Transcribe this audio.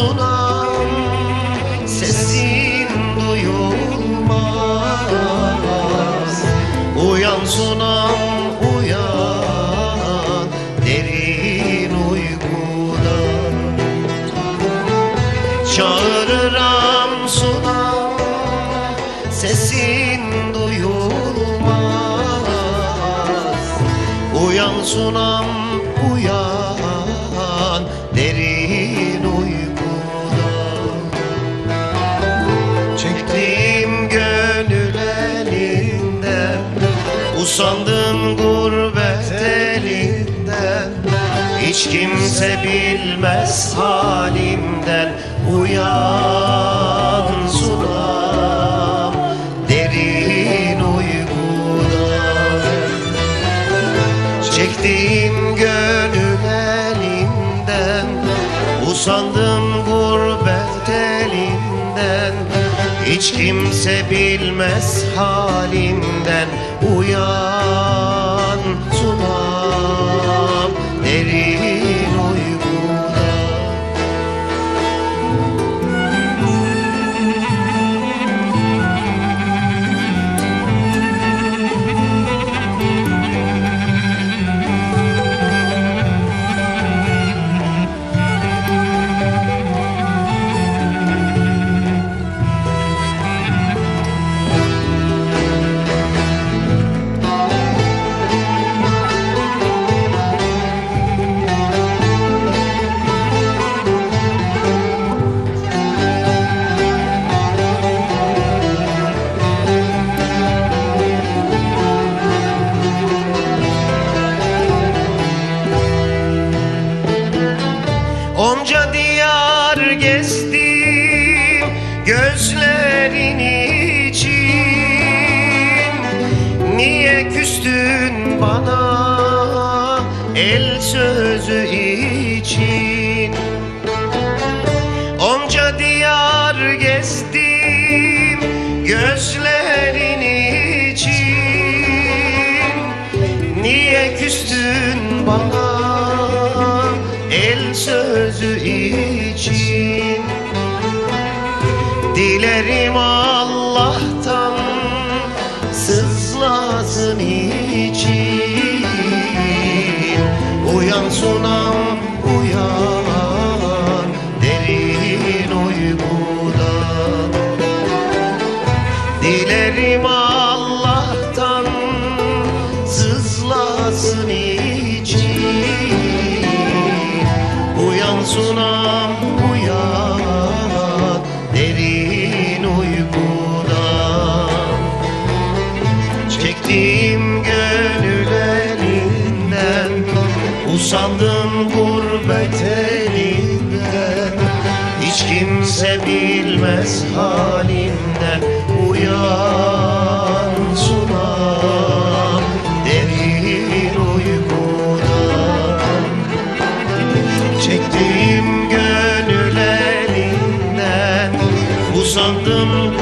Sunam sesin duyulmaz. Uyan sunam uyan derin uykudan. Çağırıram sunam sesin duyulmaz. Uyan sunam uyan Usandım gurbet elinden. Hiç kimse bilmez halimden. Uyan sunam derin uykudan. Çektiğim gönül elinden. Usandım gurbet Hiç kimse bilmez halimden Uyan sunam gözlerin için. Niye küstün bana el sözü için? Onca diyar gezdim gözlerin için. Niye küstün bana el sözü için Dilerim Allah'tan sızlasın için Uyan sunam uyan derin uykudan Dilerim Allah'tan sızlasın için Uyan sunam Usandım gurbet elinden Hiç kimse bilmez halimden Uyan sular Derin uykudan Çektiğim gönül elinden. Usandım